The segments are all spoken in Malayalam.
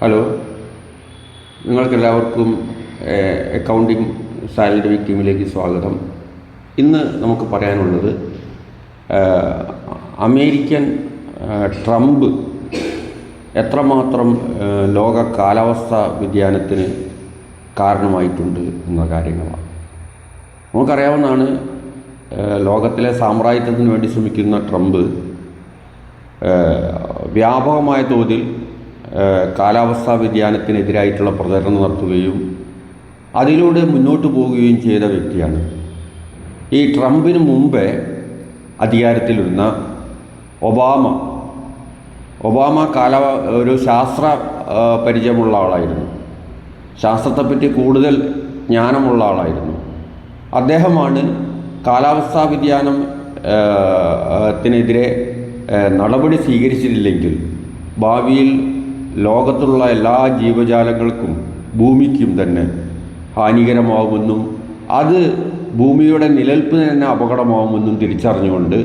ഹലോ നിങ്ങൾക്കെല്ലാവർക്കും അക്കൗണ്ടിങ് സാലറി വിക്കിമിലേക്ക് സ്വാഗതം. ഇന്ന് നമുക്ക് പറയാനുള്ളത് അമേരിക്കൻ ട്രംപ് എത്രമാത്രം ലോക കാലാവസ്ഥാ വ്യതിയാനത്തിന് കാരണമായിട്ടുണ്ട് എന്ന കാര്യങ്ങളാണ്. നമുക്കറിയാവുന്നതാണ് ലോകത്തിലെ സാമ്രാജ്യത്വത്തിന് വേണ്ടി ശ്രമിക്കുന്ന ട്രംപ് വ്യാപകമായ തോതിൽ കാലാവസ്ഥാ വ്യതിയാനത്തിനെതിരായിട്ടുള്ള പ്രചരണം നടത്തുകയും അതിലൂടെ മുന്നോട്ട് പോവുകയും ചെയ്ത വ്യക്തിയാണ്. ഈ ട്രംപിന് മുമ്പേ അധികാരത്തിലിരുന്ന ഒബാമ. ഒബാമ കാല ഒരു ശാസ്ത്ര പരിചയമുള്ള ആളായിരുന്നു. ശാസ്ത്രത്തെപ്പറ്റി കൂടുതൽ ജ്ഞാനമുള്ള ആളായിരുന്നു. അദ്ദേഹമാണ് കാലാവസ്ഥാ വ്യതിയാനം ത്തിനെതിരെ നടപടി സ്വീകരിച്ചിട്ടില്ലെങ്കിൽ ഭാവിയിൽ ലോകത്തുള്ള എല്ലാ ജീവജാലങ്ങൾക്കും ഭൂമിക്കും തന്നെ ഹാനികരമാവുമെന്നും അത് ഭൂമിയുടെ നിലനിൽപ്പിന് തന്നെ അപകടമാവുമെന്നും തിരിച്ചറിഞ്ഞുകൊണ്ട്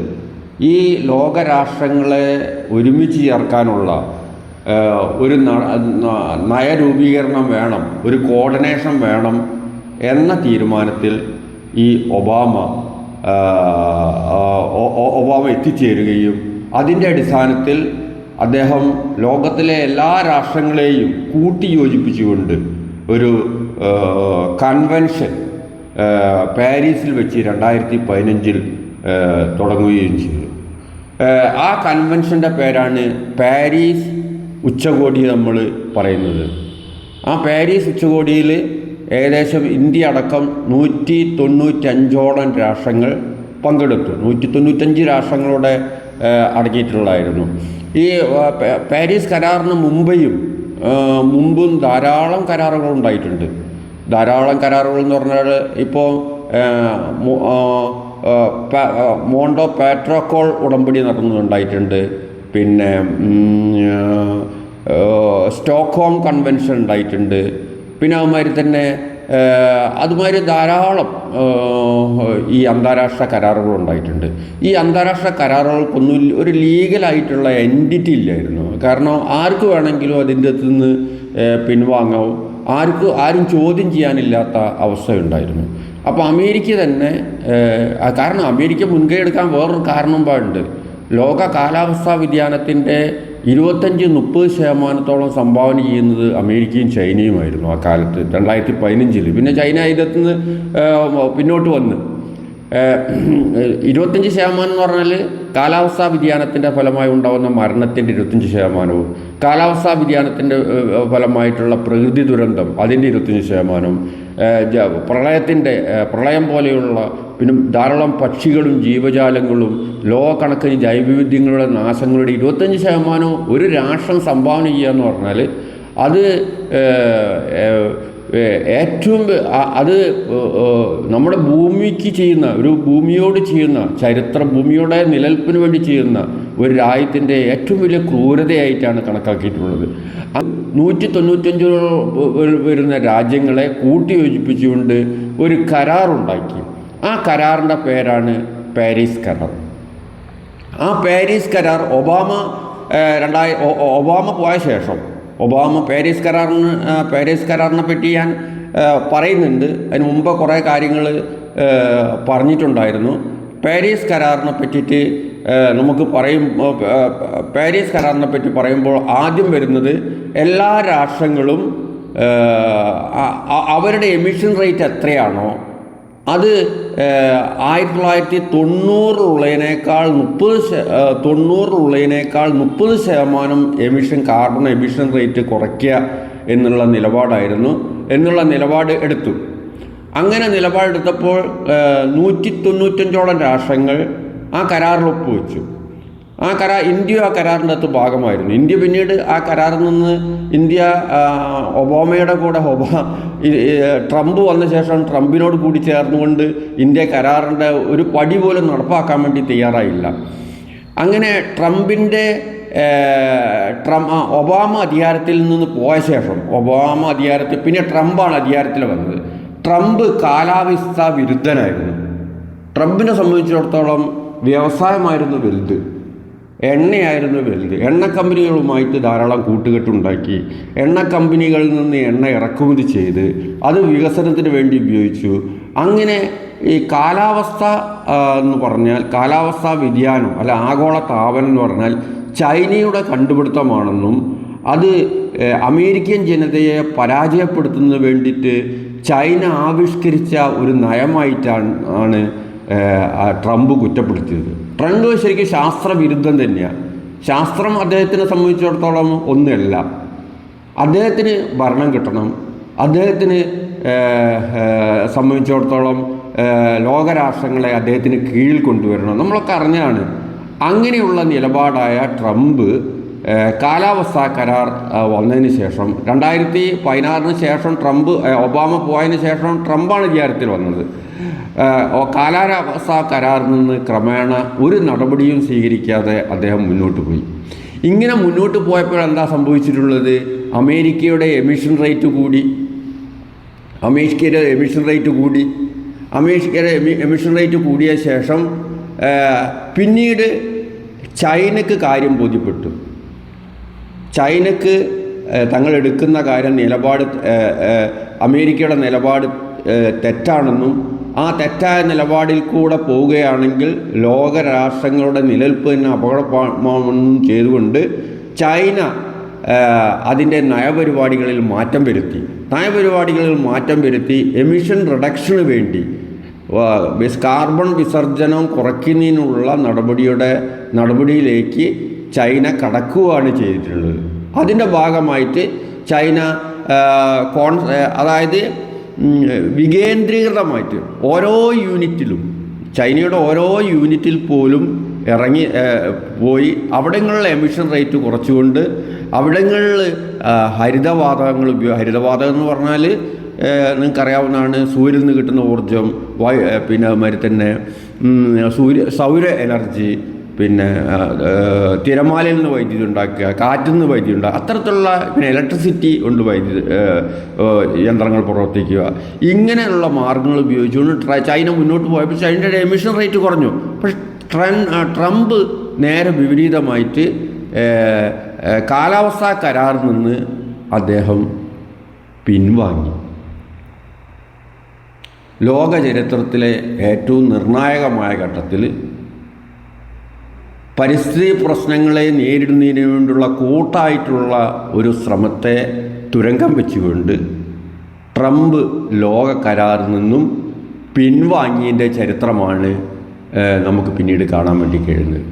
ഈ ലോകരാഷ്ട്രങ്ങളെ ഒരുമിച്ച് ചേർക്കാനുള്ള ഒരു നയരൂപീകരണം വേണം ഒരു കോർഡിനേഷൻ വേണം എന്ന തീരുമാനത്തിൽ ഈ ഒബാമ ഒബാമ എത്തിച്ചേരുകയും അതിന്റെ അടിസ്ഥാനത്തിൽ അദ്ദേഹം ലോകത്തിലെ എല്ലാ രാഷ്ട്രങ്ങളെയും കൂട്ടിയോജിപ്പിച്ചുകൊണ്ട് ഒരു കൺവെൻഷൻ പാരീസിൽ വെച്ച് രണ്ടായിരത്തി പതിനഞ്ചിൽ തുടങ്ങുകയും ചെയ്തു. ആ, കൺവെൻഷന്റെ പേരാണ് പാരീസ് ഉച്ചകോടി നമ്മൾ പറയുന്നത്. ആ പാരീസ് ഉച്ചകോടിയിൽ ഏകദേശം ഇന്ത്യ അടക്കം നൂറ്റി തൊണ്ണൂറ്റഞ്ചോളം രാഷ്ട്രങ്ങൾ പങ്കെടുത്തു. നൂറ്റി തൊണ്ണൂറ്റഞ്ച് രാഷ്ട്രങ്ങളുടെ അടങ്ങിയിട്ടുള്ളതായിരുന്നു. ഈ പാരീസ് കരാറിന് മുമ്പെയും മുമ്പും ധാരാളം കരാറുകൾ ഉണ്ടായിട്ടുണ്ട്. ധാരാളം കരാറുകൾ എന്ന് പറഞ്ഞാൽ ഇപ്പോൾ മോണ്ടോ പാട്രോക്കോൾ ഉടമ്പടി നടന്നുണ്ടായിട്ടുണ്ട്. പിന്നെ സ്റ്റോക്ക്ഹോം കൺവെൻഷൻ ഉണ്ടായിട്ടുണ്ട്. പിന്നെ അതുമാതിരി തന്നെ അതുമാതിരി ധാരാളം ഈ അന്താരാഷ്ട്ര കരാറുകൾ ഉണ്ടായിട്ടുണ്ട്. ഈ അന്താരാഷ്ട്ര കരാറുകൾക്കൊന്നും ഒരു ലീഗലായിട്ടുള്ള എന്റിറ്റി ഇല്ലായിരുന്നു. കാരണം ആർക്ക് വേണമെങ്കിലും അതിന്റെ അകത്തു നിന്ന് പിൻവാങ്ങാവും. ആർക്കും ആരും ചോദ്യം ചെയ്യാനില്ലാത്ത അവസ്ഥയുണ്ടായിരുന്നു. അപ്പോൾ അമേരിക്ക തന്നെ കാരണം അമേരിക്ക മുൻകൈ എടുക്കാൻ വേറൊരു കാരണം പാടുണ്ട്. ലോക കാലാവസ്ഥാ വ്യതിയാനത്തിന്റെ ഇരുപത്തഞ്ച് മുപ്പത് ശതമാനത്തോളം സംഭാവന ചെയ്യുന്നത് അമേരിക്കയും ചൈനയുമായിരുന്നു ആ കാലത്ത് രണ്ടായിരത്തി പതിനഞ്ചിൽ പിന്നെ ചൈന ഇതിനകത്തുനിന്ന് നിന്ന് പിന്നോട്ട് വന്ന്. ഇരുപത്തഞ്ച് ശതമാനം എന്ന് പറഞ്ഞാൽ കാലാവസ്ഥാ വ്യതിയാനത്തിന്റെ ഫലമായി ഉണ്ടാകുന്ന മരണത്തിന്റെ ഇരുപത്തഞ്ച് ശതമാനവും കാലാവസ്ഥാ വ്യതിയാനത്തിന്റെ ഫലമായിട്ടുള്ള പ്രകൃതി ദുരന്തം അതിന്റെ ഇരുപത്തഞ്ച് ശതമാനവും പ്രളയത്തിന്റെ പ്രളയം പോലെയുള്ള പിന്നെ ധാരാളം പക്ഷികളും ജീവജാലങ്ങളും ലോകക്കണക്കിന് ജൈവവിദ്യങ്ങളുടെ നാശങ്ങളുടെ ഇരുപത്തഞ്ച് ശതമാനവും ഒരു രാഷ്ട്രം സംഭാവന ചെയ്യുക എന്ന് പറഞ്ഞാൽ അത് ഏറ്റവും അത് നമ്മുടെ ഭൂമിക്ക് ചെയ്യുന്ന ഒരു ഭൂമിയോട് ചെയ്യുന്ന ചരിത്ര ഭൂമിയുടെ നിലനിൽപ്പിന് വേണ്ടി ചെയ്യുന്ന ഒരു രാജ്യത്തിന്റെ ഏറ്റവും വലിയ ക്രൂരതയായിട്ടാണ് കണക്കാക്കിയിട്ടുള്ളത്. നൂറ്റി തൊണ്ണൂറ്റഞ്ച് വരുന്ന രാജ്യങ്ങളെ കൂട്ടി യോജിപ്പിച്ചുകൊണ്ട് ഒരു കരാറുണ്ടാക്കി. ആ കരാറിന്റെ പേരാണ് പാരീസ് കരാർ. ആ പാരീസ് കരാർ ഒബാമ രണ്ടായി ഒബാമ പോയ ശേഷം ഒബാമ പാരീസ് കരാറിന് പാരീസ് കരാറിനെ പറ്റി ഞാൻ പറയുന്നുണ്ട്. അതിന് മുമ്പ് കുറേ കാര്യങ്ങൾ പറഞ്ഞിട്ടുണ്ടായിരുന്നു. പാരീസ് കരാറിനെ പറ്റിയിട്ട് നമുക്ക് പറയും പാരീസ് കരാറിനെ പറ്റി പറയുമ്പോൾ ആദ്യം വരുന്നത് എല്ലാ രാഷ്ട്രങ്ങളും അവരുടെ എമിഷൻ റേറ്റ് എത്രയാണോ അത് ആയിരത്തി തൊള്ളായിരത്തി തൊണ്ണൂറിലുള്ളതിനേക്കാൾ മുപ്പത് തൊണ്ണൂറിലുള്ളതിനേക്കാൾ മുപ്പത് ശതമാനം എമിഷൻ കാർബൺ എമിഷൻ റേറ്റ് കുറയ്ക്കുക എന്നുള്ള നിലപാടായിരുന്നു. എന്നുള്ള നിലപാട് എടുത്തു. അങ്ങനെ നിലപാടെടുത്തപ്പോൾ നൂറ്റി തൊണ്ണൂറ്റഞ്ചോളം രാഷ്ട്രങ്ങൾ ആ കരാറിൽ ഒപ്പുവെച്ചു. ആ കരാർ ഇന്ത്യ ആ കരാറിന്റെ അകത്ത് ഭാഗമായിരുന്നു. ഇന്ത്യ പിന്നീട് ആ കരാറിൽ നിന്ന് ഇന്ത്യ ഒബാമയുടെ കൂടെ ഒബാ ട്രംപ് വന്ന ശേഷം ട്രംപിനോട് കൂടി ചേർന്നുകൊണ്ട് ഇന്ത്യ കരാറിന്റെ ഒരു പടി പോലും നടപ്പാക്കാൻ വേണ്ടി തയ്യാറായില്ല. അങ്ങനെ ട്രംപിന്റെ ട്രം ഒബാമ അധികാരത്തിൽ നിന്ന് പോയ ശേഷം ഒബാമ അധികാരത്തിൽ പിന്നെ ട്രംപാണ് അധികാരത്തിൽ വന്നത്. ട്രംപ് കാലാവസ്ഥാ വിരുദ്ധനായിരുന്നു. ട്രംപിനെ സംബന്ധിച്ചിടത്തോളം വ്യവസായമായിരുന്നു വലുത്. എണ്ണയായിരുന്നു വലുത്. എണ്ണ കമ്പനികളുമായിട്ട് ധാരാളം കൂട്ടുകെട്ടുണ്ടാക്കി. എണ്ണ കമ്പനികളിൽ നിന്ന് എണ്ണ ഇറക്കുമതി ചെയ്ത് അത് വികസനത്തിന് വേണ്ടി ഉപയോഗിച്ചു. അങ്ങനെ ഈ കാലാവസ്ഥ എന്ന് പറഞ്ഞാൽ കാലാവസ്ഥാ വ്യതിയാനം അല്ല ആഗോള താപനം എന്ന് പറഞ്ഞാൽ ചൈനയുടെ കണ്ടുപിടുത്തമാണെന്നും അത് അമേരിക്കൻ ജനതയെ പരാജയപ്പെടുത്തുന്നതിന് വേണ്ടിയിട്ട് ചൈന ആവിഷ്കരിച്ച ഒരു നയമായിട്ടാണ് ആണ് ട്രംപ് കുറ്റപ്പെടുത്തിയത്. ട്രംപ് ശരിക്കും ശാസ്ത്രവിരുദ്ധം തന്നെയാണ്. ശാസ്ത്രം അദ്ദേഹത്തിനെ സംബന്ധിച്ചിടത്തോളം ഒന്നുമല്ല അദ്ദേഹത്തിന് ഭരണം കിട്ടണം. അദ്ദേഹത്തിന് സംബന്ധിച്ചിടത്തോളം ലോകരാഷ്ട്രങ്ങളെ അദ്ദേഹത്തിന് കീഴിൽ കൊണ്ടുവരണം. നമ്മളൊക്കെ അറിഞ്ഞാണ്. അങ്ങനെയുള്ള നിലപാടായ ട്രംപ് കാലാവസ്ഥാ കരാർ വന്നതിന് ശേഷം രണ്ടായിരത്തി പതിനാറിന് ശേഷം ട്രംപ് ഒബാമ പോയതിന് ശേഷം ട്രംപാണ് അധികാരത്തിൽ വന്നത്. കാലാവസ്ഥാ കരാറിൽ നിന്ന് ക്രമേണ ഒരു നടപടിയും സ്വീകരിക്കാതെ അദ്ദേഹം മുന്നോട്ട് പോയി. ഇങ്ങനെ മുന്നോട്ട് പോയപ്പോൾ എന്താ സംഭവിച്ചിട്ടുള്ളത്? അമേരിക്കയുടെ എമിഷൻ റേറ്റ് കൂടി. അമേരിക്കയുടെ എമിഷൻ റേറ്റ് കൂടി. അമേരിക്കയുടെ എമി എമിഷൻ റേറ്റ് കൂടിയ ശേഷം പിന്നീട് ചൈനക്ക് കാര്യം ബോധ്യപ്പെട്ടു. ചൈനക്ക് തങ്ങൾ എടുക്കുന്ന കാര്യം നിലപാട് അമേരിക്കയുടെ നിലപാട് തെറ്റാണെന്നും ആ തെറ്റായ നിലപാടിൽ കൂടെ പോവുകയാണെങ്കിൽ ലോകരാഷ്ട്രങ്ങളുടെ നിലനിൽപ്പ് തന്നെ അപകടമാണെന്നും ചെയ്തുകൊണ്ട് ചൈന അതിന്റെ നയപരിപാടികളിൽ മാറ്റം വരുത്തി. നയപരിപാടികളിൽ മാറ്റം വരുത്തി. എമിഷൻ റിഡക്ഷന് വേണ്ടി. കാർബൺ വിസർജനം കുറയ്ക്കുന്നതിനുള്ള നടപടിയുടെ നടപടിയിലേക്ക് ചൈന കടക്കുകയാണ് ചെയ്തിട്ടുള്ളത്. അതിന്റെ ഭാഗമായിട്ട് ചൈന കോൺ അതായത് വികേന്ദ്രീകൃതമായിട്ട് ഓരോ യൂണിറ്റിലും ചൈനയുടെ ഓരോ യൂണിറ്റിൽ പോലും ഇറങ്ങി പോയി അവിടങ്ങളിലെ എമിഷൻ റേറ്റ് കുറച്ചുകൊണ്ട് അവിടങ്ങളിൽ ഹരിതവാതകങ്ങൾ ഉപയോഗ ഹരിതവാതകം എന്ന് പറഞ്ഞാൽ നിങ്ങൾക്കറിയാവുന്നതാണ് സൂര്യനിൽ നിന്ന് കിട്ടുന്ന ഊർജം വായു പിന്നെ അതുമാതിരി തന്നെ സൂര്യ സൗര എനർജി പിന്നെ തിരമാലയിൽ നിന്ന് വൈദ്യുതി ഉണ്ടാക്കുക കാറ്റിൽ നിന്ന് വൈദ്യുതി ഉണ്ടാക്കുക അത്തരത്തിലുള്ള പിന്നെ ഇലക്ട്രിസിറ്റി കൊണ്ട് വൈദ്യുതി യന്ത്രങ്ങൾ പ്രവർത്തിക്കുക. ഇങ്ങനെയുള്ള മാർഗങ്ങൾ ഉപയോഗിച്ചുകൊണ്ട് ചൈന മുന്നോട്ട് പോയപ്പോൾ ചൈനയുടെ എമിഷൻ റേറ്റ് കുറഞ്ഞു. പക്ഷെ ട്രംപ് നേരെ വിപരീതമായിട്ട് കാലാവസ്ഥാ കരാറിൽ നിന്ന് അദ്ദേഹം പിൻവാങ്ങി. ലോക ചരിത്രത്തിലെ ഏറ്റവും നിർണായകമായ ഘട്ടത്തിൽ പരിസ്ഥിതി പ്രശ്നങ്ങളെ നേരിടുന്നതിന് വേണ്ടിയുള്ള കൂട്ടായിട്ടുള്ള ഒരു ശ്രമത്തെ തുരങ്കം വെച്ചുകൊണ്ട് ട്രംപ് ലോക കരാറിൽ നിന്നും പിൻവാങ്ങിയതിന്റെ ചരിത്രമാണ് നമുക്ക് പിന്നീട് കാണാൻ വേണ്ടി കഴിയുന്നത്.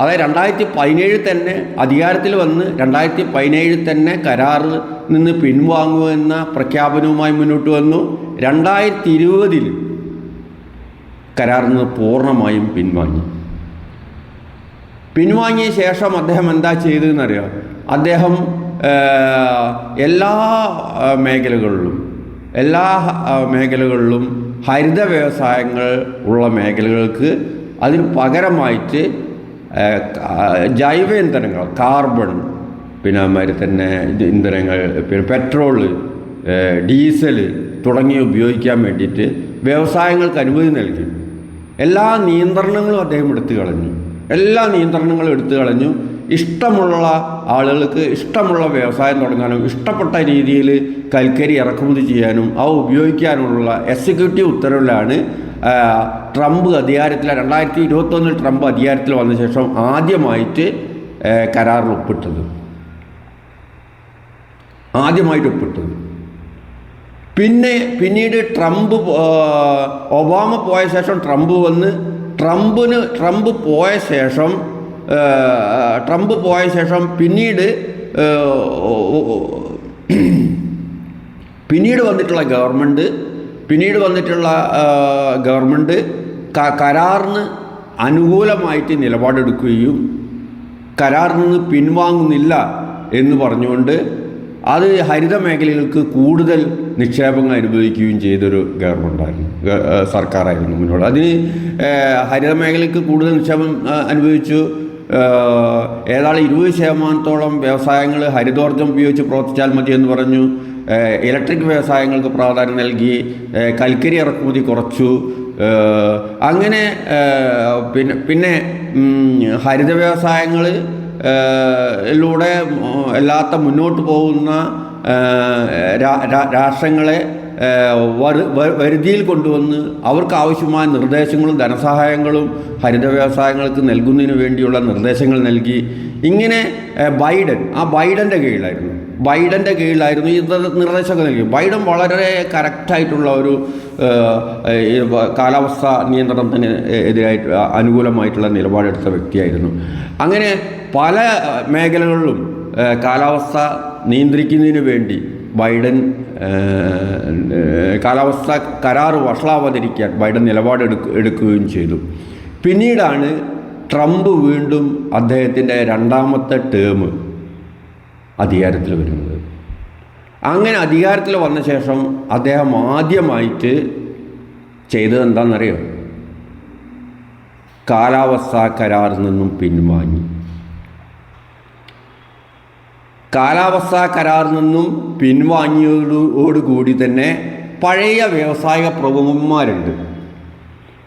അതായത് രണ്ടായിരത്തി പതിനേഴിൽ തന്നെ അധികാരത്തിൽ വന്ന് രണ്ടായിരത്തി പതിനേഴിൽ തന്നെ കരാറിൽ നിന്ന് പിൻവാങ്ങുമെന്ന പ്രഖ്യാപനവുമായി മുന്നോട്ട് വന്നു. രണ്ടായിരത്തി ഇരുപതിൽ കരാറിൽ നിന്ന് പൂർണമായും പിൻവാങ്ങി. പിൻവാങ്ങിയ ശേഷം അദ്ദേഹം എന്താ ചെയ്തതെന്നറിയാം? അദ്ദേഹം എല്ലാ മേഖലകളിലും എല്ലാ മേഖലകളിലും ഹരിത വ്യവസായങ്ങൾ ഉള്ള മേഖലകൾക്ക് അതിന് പകരമായിട്ട് ജൈവ ഇന്ധനങ്ങൾ കാർബൺ പിന്നെ അതുമാതിരി തന്നെ ഇന്ധനങ്ങൾ പിന്നെ പെട്രോൾ ഡീസൽ തുടങ്ങി ഉപയോഗിക്കാൻ വേണ്ടിയിട്ട് വ്യവസായങ്ങൾക്ക് അനുമതി നൽകി. എല്ലാ നിയന്ത്രണങ്ങളും അദ്ദേഹം എടുത്തു കളഞ്ഞു. എല്ലാ നിയന്ത്രണങ്ങളും എടുത്തു കളഞ്ഞു. ഇഷ്ടമുള്ള ആളുകൾക്ക് ഇഷ്ടമുള്ള വ്യവസായം തുടങ്ങാനും ഇഷ്ടപ്പെട്ട രീതിയിൽ കൽക്കരി ഇറക്കുമതി ചെയ്യാനും അവ ഉപയോഗിക്കാനുമുള്ള എക്സിക്യൂട്ടീവ് ഉത്തരവിലാണ് ട്രംപ് അധികാരത്തിൽ രണ്ടായിരത്തി ഇരുപത്തൊന്നിൽ ട്രംപ് അധികാരത്തിൽ വന്ന ശേഷം ആദ്യമായിട്ട് കരാറിൽ ഒപ്പിട്ടത്. ആദ്യമായിട്ട് ഒപ്പിട്ടത്. പിന്നെ പിന്നീട് ട്രംപ് ഒബാമ പോയ ശേഷം ട്രംപ് വന്ന് ട്രംപിന് ട്രംപ് പോയ ശേഷം ട്രംപ് പോയ ശേഷം പിന്നീട് പിന്നീട് വന്നിട്ടുള്ള ഗവൺമെന്റ് പിന്നീട് വന്നിട്ടുള്ള ഗവൺമെന്റ് കരാറിന് അനുകൂലമായിട്ട് നിലപാടെടുക്കുകയും കരാറിൽ നിന്ന് പിൻവാങ്ങുന്നില്ല എന്ന് പറഞ്ഞുകൊണ്ട് അത് ഹരിത മേഖലകൾക്ക് കൂടുതൽ നിക്ഷേപങ്ങൾ അനുവദിക്കുകയും ചെയ്തൊരു ഗവൺമെന്റായിരുന്നു സർക്കാരായിരുന്നു മുന്നോട്ട്. അതിന് ഹരിത മേഖലയ്ക്ക് കൂടുതൽ നിക്ഷേപം അനുഭവിച്ചു. ഏതാണ്ട് ഇരുപത് ശതമാനത്തോളം വ്യവസായങ്ങൾ ഹരിതോർജം ഉപയോഗിച്ച് പ്രവർത്തിച്ചാൽ മതി എന്ന് പറഞ്ഞു. ഇലക്ട്രിക് വ്യവസായങ്ങൾക്ക് പ്രാധാന്യം നൽകി. കൽക്കരി ഇറക്കുമതി കുറച്ചു. അങ്ങനെ പിന്നെ പിന്നെ ഹരിത വ്യവസായങ്ങൾ ലൂടെ അല്ലാത്ത മുന്നോട്ട് പോകുന്ന രാഷ്ട്രങ്ങളെ വരുതിയിൽ കൊണ്ടുവന്ന് അവർക്ക് ആവശ്യമായ നിർദ്ദേശങ്ങളും ധനസഹായങ്ങളും ഹരിത വ്യവസായങ്ങൾക്ക് നൽകുന്നതിന് വേണ്ടിയുള്ള നിർദ്ദേശങ്ങൾ നൽകി. ഇങ്ങനെ ബൈഡൻ ആ ബൈഡന്റെ കീഴിലായിരുന്നു. ബൈഡന്റെ കീഴിലായിരുന്നു ഈ നിർദ്ദേശമൊക്കെ നൽകി. ബൈഡൻ വളരെ കറക്റ്റായിട്ടുള്ള ഒരു കാലാവസ്ഥ നിയന്ത്രണത്തിന് എതിരായിട്ട് അനുകൂലമായിട്ടുള്ള നിലപാടെടുത്ത വ്യക്തിയായിരുന്നു. അങ്ങനെ പല മേഖലകളിലും കാലാവസ്ഥ നിയന്ത്രിക്കുന്നതിന് വേണ്ടി ബൈഡൻ കാലാവസ്ഥ കരാർ വഷളാവാതിരിക്കാൻ ബൈഡൻ നിലപാടെടുക്ക എടുക്കുകയും ചെയ്തു. പിന്നീടാണ് ട്രംപ് വീണ്ടും അദ്ദേഹത്തിന്റെ രണ്ടാമത്തെ ടേം അധികാരത്തിൽ വരുന്നത്. അങ്ങനെ അധികാരത്തിൽ വന്ന ശേഷം അദ്ദേഹം ആദ്യമായിട്ട് ചെയ്തത് എന്താണെന്നറിയോ? കാലാവസ്ഥ കരാറിൽ നിന്നും പിൻവാങ്ങി. കാലാവസ്ഥാ കരാറിൽ നിന്നും പിൻവാങ്ങിയതോടുകൂടി തന്നെ പഴയ വ്യവസായ പ്രമുഖന്മാരുണ്ട്.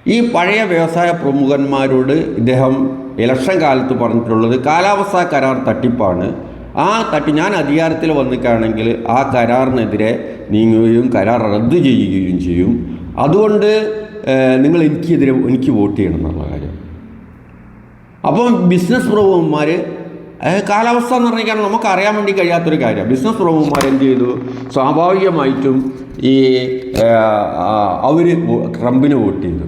ഈ പഴയ വ്യവസായ പ്രമുഖന്മാരോട് ഇദ്ദേഹം ഇലക്ഷൻ കാലത്ത് പറഞ്ഞിട്ടുള്ളത് കാലാവസ്ഥാ കരാർ തട്ടിപ്പാണ്. ആ തട്ടി ഞാൻ അധികാരത്തിൽ വന്നിട്ടാണെങ്കിൽ ആ കരാറിനെതിരെ നീങ്ങുകയും കരാർ റദ്ദു ചെയ്യുകയും ചെയ്യും. അതുകൊണ്ട് നിങ്ങൾ എനിക്കെതിരെ എനിക്ക് വോട്ട് ചെയ്യണം എന്നുള്ള കാര്യം. അപ്പം ബിസിനസ് പ്രമുഖന്മാർ കാലാവസ്ഥ എന്ന് പറഞ്ഞാൽ നമുക്ക് അറിയാൻ വേണ്ടി കഴിയാത്തൊരു കാര്യമാണ് ബിസിനസ് പ്രമുഖന്മാർ എന്ത് ചെയ്തു? സ്വാഭാവികമായിട്ടും ഈ അവർ ട്രംപിന് വോട്ട് ചെയ്തു.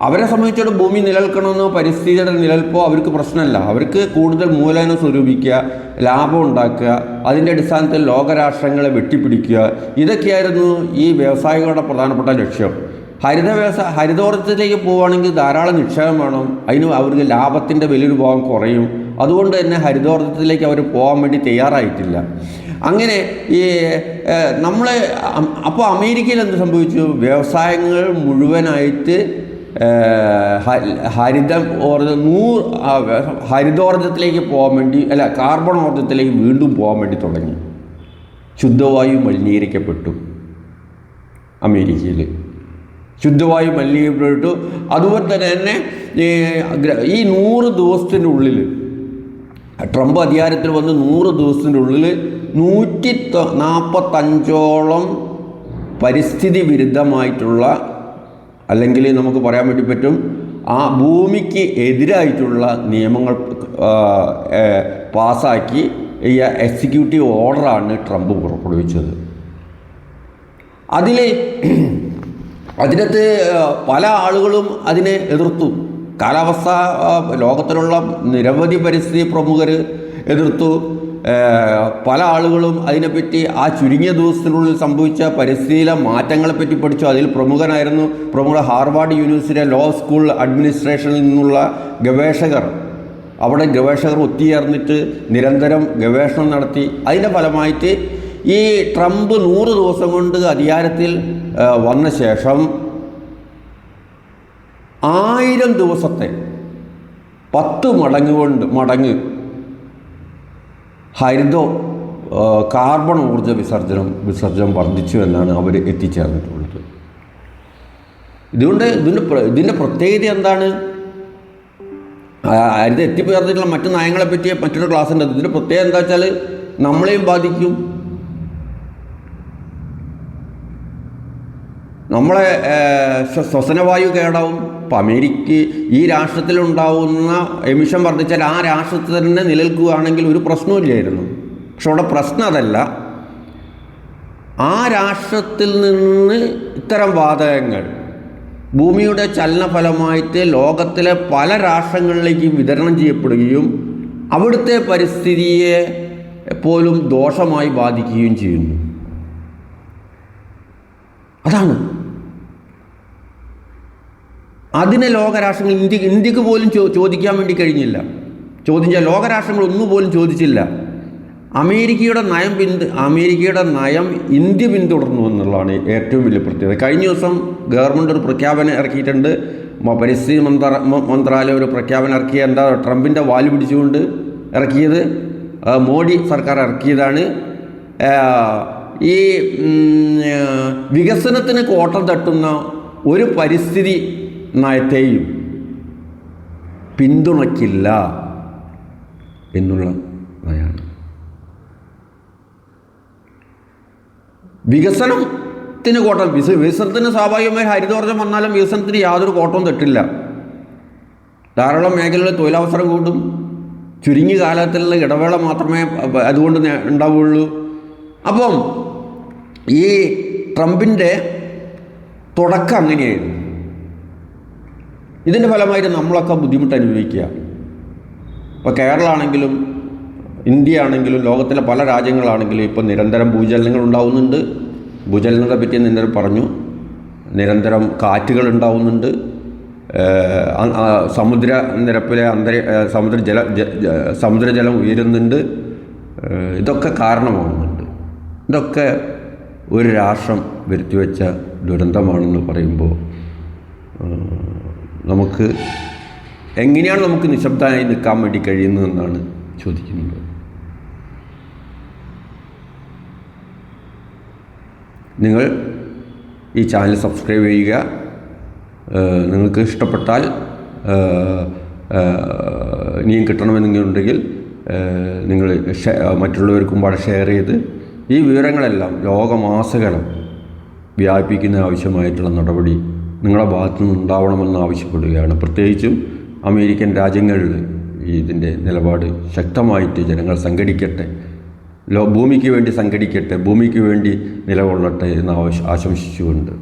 അവരെ സംബന്ധിച്ചിടത്തോളം ഭൂമി നിലനിൽക്കണമെന്നോ പരിസ്ഥിതിയുടെ നിലനിൽപ്പോ അവർക്ക് പ്രശ്നമല്ല. അവർക്ക് കൂടുതൽ മൂലധനം സ്വരൂപിക്കുക ലാഭം ഉണ്ടാക്കുക അതിന്റെ അടിസ്ഥാനത്തിൽ ലോകരാഷ്ട്രങ്ങളെ വെട്ടിപ്പിടിക്കുക ഇതൊക്കെയായിരുന്നു ഈ വ്യവസായികളുടെ പ്രധാനപ്പെട്ട ലക്ഷ്യം. ഹരിത വ്യവസായ ഹരിതോർജത്തിലേക്ക് പോവുകയാണെങ്കിൽ ധാരാളം നിക്ഷേപം വേണം. അതിന് അവർക്ക് ലാഭത്തിന്റെ വലിയൊരു ഭാഗം കുറയും. അതുകൊണ്ട് തന്നെ ഹരിതോർജത്തിലേക്ക് അവർ പോകാൻ വേണ്ടി തയ്യാറായിട്ടില്ല. അങ്ങനെ ഈ നമ്മൾ അപ്പോൾ അമേരിക്കയിൽ എന്ത് സംഭവിച്ചു? വ്യവസായങ്ങൾ മുഴുവനായിട്ട് ഹരിതം ഓർജ നൂറ് ഹരിതോർജത്തിലേക്ക് പോകാൻ വേണ്ടി അല്ല കാർബൺ ഓർജത്തിലേക്ക് വീണ്ടും പോകാൻ വേണ്ടി തുടങ്ങി. ശുദ്ധവായു മലിനീകരിക്കപ്പെട്ടു അമേരിക്കയിൽ ശുദ്ധവായു മലിനീകരിക്കപ്പെട്ടു. അതുപോലെ തന്നെ ഈ നൂറ് ദിവസത്തിന്റെ ഉള്ളിൽ ട്രംപ് അധികാരത്തിൽ വന്ന് നൂറ് ദിവസത്തിന്റെ ഉള്ളിൽ നൂറ്റി നാൽപ്പത്തഞ്ചോളം പരിസ്ഥിതി വിരുദ്ധമായിട്ടുള്ള അല്ലെങ്കിൽ നമുക്ക് പറയാൻ വേണ്ടി പറ്റും ആ ഭൂമിക്ക് എതിരായിട്ടുള്ള നിയമങ്ങൾ പാസാക്കി ഈ എക്സിക്യൂട്ടീവ് ഓർഡറാണ് ട്രംപ് പുറപ്പെടുവിച്ചത്. അതിൽ അതിനകത്ത് പല ആളുകളും അതിനെ എതിർത്തു. കാലാവസ്ഥ ലോകത്തിലുള്ള നിരവധി പരിസ്ഥിതി പ്രമുഖർ എതിർത്തു. പല ആളുകളും അതിനെപ്പറ്റി ആ ചുരുങ്ങിയ ദിവസത്തിനുള്ളിൽ സംഭവിച്ച പരിസ്ഥിതിയിലെ മാറ്റങ്ങളെപ്പറ്റി പഠിച്ചു. അതിൽ പ്രമുഖനായിരുന്നു പ്രമുഖ ഹാർവാർഡ് യൂണിവേഴ്സിറ്റി ലോ സ്കൂൾ അഡ്മിനിസ്ട്രേഷനിൽ നിന്നുള്ള ഗവേഷകർ. അവിടെ ഗവേഷകർ ഒത്തുചേർന്നിട്ട് നിരന്തരം ഗവേഷണം നടത്തി. അതിന്റെ ഫലമായിട്ട് ഈ ട്രംപ് നൂറ് ദിവസം കൊണ്ട് അധികാരത്തിൽ വന്ന ശേഷം ആയിരം ദിവസത്തെ പത്ത് മടങ്ങ് കൊണ്ട് മടങ്ങ് ഹരിതോ കാർബൺ ഊർജ വിസർജനം വിസർജനം വർദ്ധിച്ചു എന്നാണ് അവർ എത്തിച്ചേർന്നിട്ടുള്ളത്. ഇതുകൊണ്ട് ഇതിന്റെ ഇതിന്റെ പ്രത്യേകത എന്താണ്? ഹരിത എത്തിപ്പേർന്നിട്ടുള്ള മറ്റു നയങ്ങളെ പറ്റിയ മറ്റൊരു ക്ലാസ് ഉണ്ട് ഇതിന്റെ പ്രത്യേകത എന്താ വെച്ചാൽ നമ്മളെയും ബാധിക്കും. നമ്മളെ ശ്വസനവായു കേടാവും. ഇപ്പം അമേരിക്ക ഈ രാഷ്ട്രത്തിലുണ്ടാവുന്ന എമിഷൻ വർദ്ധിച്ചാൽ ആ രാഷ്ട്രത്തിൽ തന്നെ നിലനിൽക്കുകയാണെങ്കിൽ ഒരു പ്രശ്നമില്ലായിരുന്നു പക്ഷെ അവിടെ പ്രശ്നം അതല്ല. ആ രാഷ്ട്രത്തിൽ നിന്ന് ഇത്തരം വാതകങ്ങൾ ഭൂമിയുടെ ചലനഫലമായിട്ട് ലോകത്തിലെ പല രാഷ്ട്രങ്ങളിലേക്കും വിതരണം ചെയ്യപ്പെടുകയും അവിടുത്തെ പരിസ്ഥിതിയെ പോലും ദോഷമായി ബാധിക്കുകയും ചെയ്യുന്നു. അതാണ് അതിനെ ലോകരാഷ്ട്രങ്ങൾ ഇന്ത്യ ഇന്ത്യയ്ക്ക് പോലും ചോ ചോദിക്കാൻ വേണ്ടി കഴിഞ്ഞില്ല. ചോദിച്ച ലോകരാഷ്ട്രങ്ങൾ ഒന്നും പോലും ചോദിച്ചില്ല. അമേരിക്കയുടെ നയം പിന്തു അമേരിക്കയുടെ നയം ഇന്ത്യ പിന്തുടർന്നു എന്നുള്ളതാണ് ഏറ്റവും വലിയ പ്രത്യേകത. കഴിഞ്ഞ ദിവസം ഗവൺമെന്റ് ഒരു പ്രഖ്യാപനം ഇറക്കിയിട്ടുണ്ട്. പരിസ്ഥിതി മന്ത്ര മന്ത്രാലയം ഒരു പ്രഖ്യാപനം ഇറക്കിയ എന്താ ട്രംപിന്റെ വാൽ പിടിച്ചുകൊണ്ട് ഇറക്കിയത്. മോഡി സർക്കാർ ഇറക്കിയതാണ്. ഈ വികസനത്തിന് കോട്ടം തട്ടുന്ന ഒരു പരിസ്ഥിതി നയത്തെയും പിന്തുണയ്ക്കില്ല എന്നുള്ള നയാണ്. വികസനത്തിന് കോട്ടം വിസ വികസനത്തിന് സ്വാഭാവികമായി ഹരിതോർജം വന്നാലും വികസനത്തിന് യാതൊരു കോട്ടവും തട്ടില്ല ധാരാളം മേഖലകളിൽ തൊഴിലവസരം കൂട്ടും ചുരുങ്ങിയ കാലത്തിലുള്ള ഇടവേള മാത്രമേ അതുകൊണ്ട് ഉണ്ടാവുള്ളൂ അപ്പം ഈ ട്രംപിന്റെ തുടക്കം അങ്ങനെയായിരുന്നു. ഇതിന്റെ ഫലമായിട്ട് നമ്മളൊക്കെ ബുദ്ധിമുട്ട് അനുഭവിക്കുക. ഇപ്പോൾ കേരളമാണെങ്കിലും ഇന്ത്യ ആണെങ്കിലും ലോകത്തിലെ പല രാജ്യങ്ങളാണെങ്കിലും ഇപ്പോൾ നിരന്തരം ഭൂചലനങ്ങൾ ഉണ്ടാവുന്നുണ്ട്. ഭൂചലനത്തെ പറ്റി നിരന്തരം പറഞ്ഞു. നിരന്തരം കാറ്റുകൾ ഉണ്ടാവുന്നുണ്ട്. സമുദ്ര നിരപ്പിലെ അന്തര സമുദ്ര സമുദ്രജല ജ- ജ- സമുദ്രജലം ഉയരുന്നുണ്ട്. ഇതൊക്കെ കാരണമാകുന്നുണ്ട് ഇതൊക്കെ ഒരു രാഷ്ട്രം വരുത്തിവെച്ച ദുരന്തമാണെന്ന് പറയുമ്പോൾ നമുക്ക് എങ്ങനെയാണ് നമുക്ക് നിശബ്ദമായി നിൽക്കാൻ വേണ്ടി കഴിയുന്നതെന്നാണ് ചോദിക്കുന്നത്. നിങ്ങൾ ഈ ചാനൽ സബ്സ്ക്രൈബ് ചെയ്യുക. നിങ്ങൾക്ക് ഇഷ്ടപ്പെട്ടാൽ ഇനിയും കിട്ടണമെന്നുണ്ടെങ്കിൽ നിങ്ങൾ മറ്റുള്ളവർക്കും പാടെ ഷെയർ ചെയ്ത് ഈ വിവരങ്ങളെല്ലാം ലോകമാസകലം വ്യാപിക്കുന്ന ആവശ്യമായിട്ടുള്ള നടപടി നിങ്ങളുടെ ഭാഗത്തു നിന്ന് ഉണ്ടാവണമെന്ന് ആവശ്യപ്പെടുകയാണ്. പ്രത്യേകിച്ചും അമേരിക്കൻ രാജ്യങ്ങളിൽ ഇതിന്റെ നിലപാട് ശക്തമായിട്ട് ജനങ്ങൾ സംഘടിക്കട്ടെ ലോ ഭൂമിക്ക് വേണ്ടി സംഘടിക്കട്ടെ ഭൂമിക്ക് വേണ്ടി നിലകൊള്ളട്ടെ എന്ന് ആശംസിച്ചുകൊണ്ട്